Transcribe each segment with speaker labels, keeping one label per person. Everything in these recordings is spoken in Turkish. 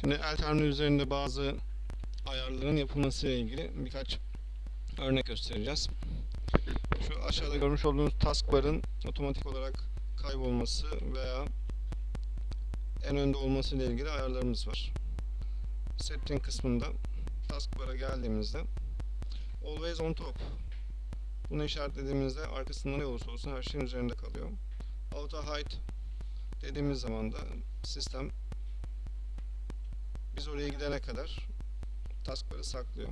Speaker 1: Şimdi el terminal üzerinde bazı ayarların yapılması ile ilgili birkaç örnek göstereceğiz. Şu aşağıda görmüş olduğunuz taskbar'ın otomatik olarak kaybolması veya en önde olması ile ilgili ayarlarımız var. Setting kısmında taskbar'a geldiğimizde always on top bunu işaretlediğimizde arkasında ne olursa olsun her şeyin üzerinde kalıyor. Auto hide dediğimiz zaman da sistem biz oraya gidene kadar taskbar'ı saklıyor.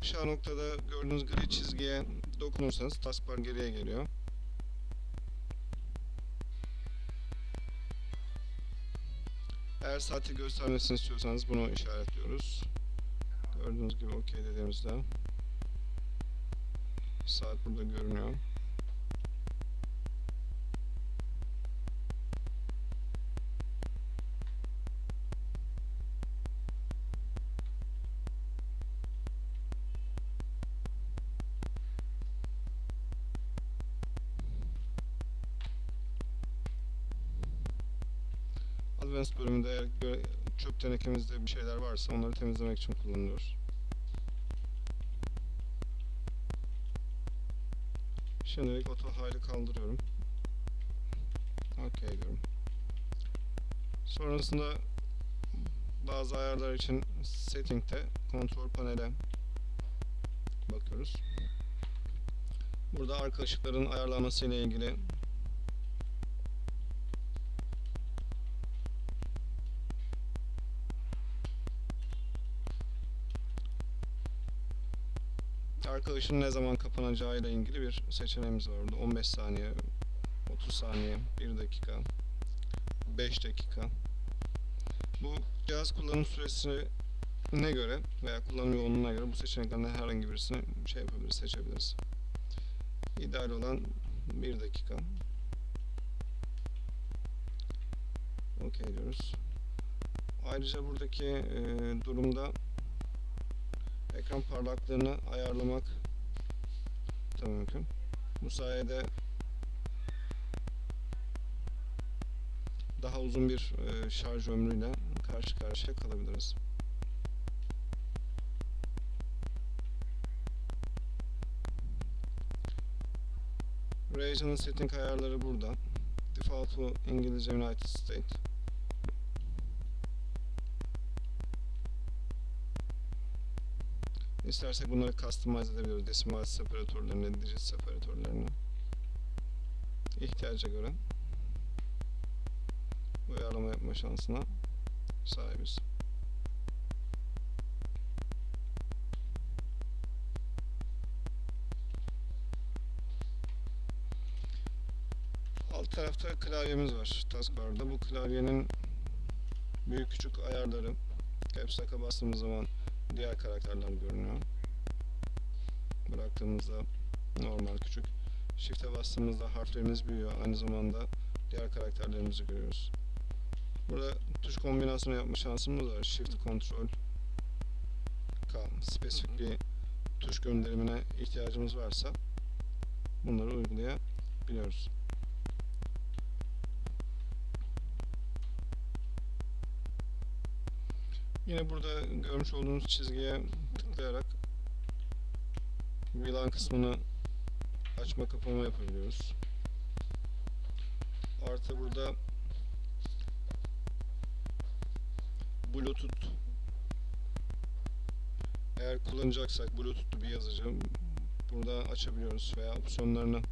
Speaker 1: Aşağı noktada gördüğünüz gri çizgiye dokunursanız taskbar geriye geliyor. Eğer saati göstermesini istiyorsanız bunu işaretliyoruz. Gördüğünüz gibi OK dediğimizde saat burada görünüyor. Advanced bölümünde eğer çöp tenekemizde bir şeyler varsa onları temizlemek için kullanılıyor. Şimdilik auto hide'ı kaldırıyorum. OK diyorum. Sonrasında bazı ayarlar için setting'te kontrol panele bakıyoruz. Burada arka ışıkların ayarlanması ile ilgili arka ışığın ne zaman kapanacağı ile ilgili bir seçeneğimiz var burada. 15 saniye, 30 saniye, 1 dakika, 5 dakika. Bu cihaz kullanım süresine göre veya kullanım yoğunluğuna göre bu seçeneklerden herhangi birisini şey yapabiliriz, seçebiliriz. İdeal olan 1 dakika. OK diyoruz. Ayrıca buradaki e, durumda ekran parlaklığını ayarlamak da mümkün. Bu sayede daha uzun bir e, şarj ömrüyle karşı karşıya kalabiliriz. Regional setting ayarları burada. Default to İngilizce United States. İstersek bunları customize edebiliyoruz. Desimal separatörlerini, digit separatörlerini. ihtiyaca göre uyarlama yapma şansına sahibiz. Alt tarafta klavyemiz var taskbar'da. Bu klavyenin büyük küçük ayarları Caps Lock'a bastığımız zaman diğer karakterler görünüyor. Bıraktığımızda normal küçük. Shift'e bastığımızda harflerimiz büyüyor. Aynı zamanda diğer karakterlerimizi görüyoruz. Burada tuş kombinasyonu yapma şansımız var. Shift, Ctrl, K. Spesifik bir tuş gönderimine ihtiyacımız varsa bunları uygulayabiliyoruz. Yine burada görmüş olduğunuz çizgiye tıklayarak VLAN kısmını açma kapama yapabiliyoruz. Artı burada Bluetooth eğer kullanacaksak Bluetooth'lu bir yazıcı burada açabiliyoruz veya opsiyonlarını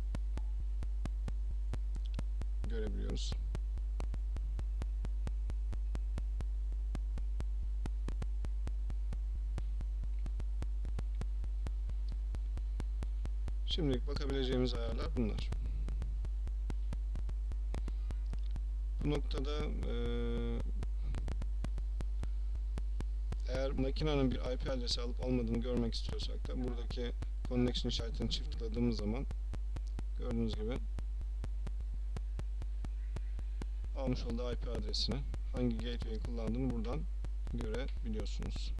Speaker 1: görebiliyoruz. Şimdilik bakabileceğimiz ayarlar bunlar. Bu noktada eee, eğer makinenin bir IP adresi alıp almadığını görmek istiyorsak da buradaki connection işaretini çift tıkladığımız zaman gördüğünüz gibi almış olduğu IP adresini hangi gateway kullandığını buradan görebiliyorsunuz.